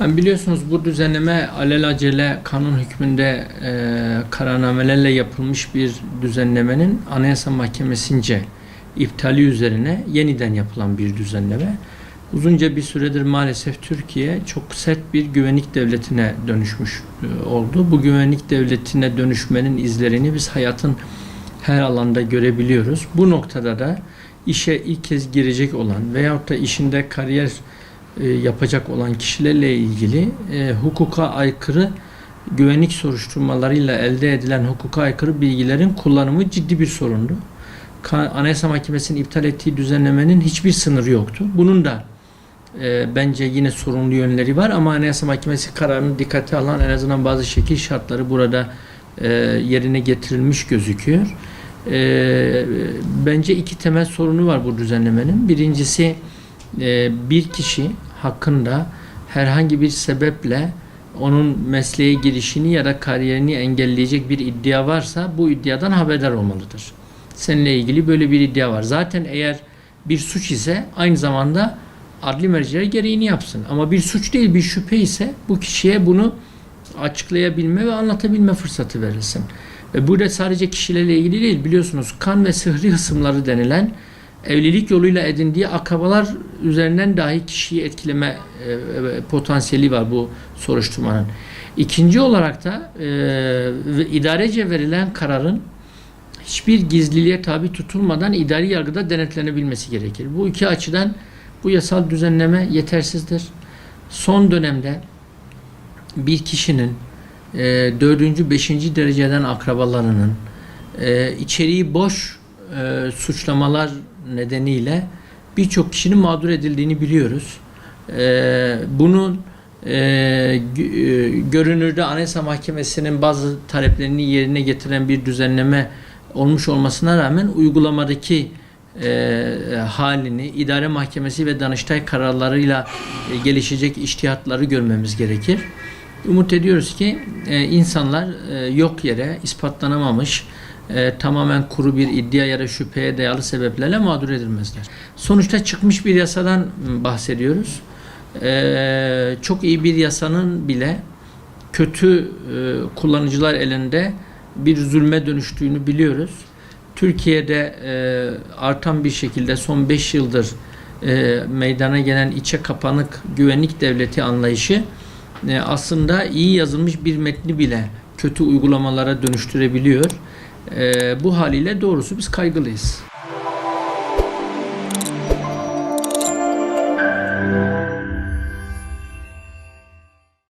Yani biliyorsunuz bu düzenleme alelacele kanun hükmünde e, kararnamelerle yapılmış bir düzenlemenin Anayasa Mahkemesi'nce iptali üzerine yeniden yapılan bir düzenleme. Uzunca bir süredir maalesef Türkiye çok sert bir güvenlik devletine dönüşmüş e, oldu. Bu güvenlik devletine dönüşmenin izlerini biz hayatın her alanda görebiliyoruz. Bu noktada da işe ilk kez girecek olan veyahut da işinde kariyer e, yapacak olan kişilerle ilgili e, hukuka aykırı güvenlik soruşturmalarıyla elde edilen hukuka aykırı bilgilerin kullanımı ciddi bir sorundu. Anayasa Mahkemesi'nin iptal ettiği düzenlemenin hiçbir sınırı yoktu. Bunun da e, bence yine sorunlu yönleri var ama Anayasa Mahkemesi kararını dikkate alan en azından bazı şekil şartları burada e, yerine getirilmiş gözüküyor. E, bence iki temel sorunu var bu düzenlemenin. Birincisi e, bir kişi hakkında herhangi bir sebeple onun mesleğe girişini ya da kariyerini engelleyecek bir iddia varsa bu iddiadan haberdar olmalıdır. Seninle ilgili böyle bir iddia var. Zaten eğer bir suç ise aynı zamanda adli merciler gereğini yapsın. Ama bir suç değil bir şüphe ise bu kişiye bunu açıklayabilme ve anlatabilme fırsatı verilsin. Ve burada sadece kişilerle ilgili değil biliyorsunuz kan ve sıhri hısımları denilen evlilik yoluyla edindiği akrabalar üzerinden dahi kişiyi etkileme e, e, potansiyeli var bu soruşturmanın. İkinci olarak da e, idarece verilen kararın hiçbir gizliliğe tabi tutulmadan idari yargıda denetlenebilmesi gerekir. Bu iki açıdan bu yasal düzenleme yetersizdir. Son dönemde bir kişinin e, dördüncü, beşinci dereceden akrabalarının e, içeriği boş e, suçlamalar nedeniyle birçok kişinin mağdur edildiğini biliyoruz. E, bunun e, e, görünürde Anayasa Mahkemesi'nin bazı taleplerini yerine getiren bir düzenleme olmuş olmasına rağmen uygulamadaki e, halini idare mahkemesi ve danıştay kararlarıyla e, gelişecek iştihatları görmemiz gerekir. Umut ediyoruz ki e, insanlar e, yok yere ispatlanamamış e, tamamen kuru bir iddia ya da şüpheye dayalı sebeplerle mağdur edilmezler. Sonuçta çıkmış bir yasadan bahsediyoruz. E, çok iyi bir yasanın bile kötü e, kullanıcılar elinde bir zulme dönüştüğünü biliyoruz. Türkiye'de e, artan bir şekilde son 5 yıldır e, meydana gelen içe kapanık güvenlik devleti anlayışı e, aslında iyi yazılmış bir metni bile kötü uygulamalara dönüştürebiliyor. E, bu haliyle doğrusu biz kaygılıyız.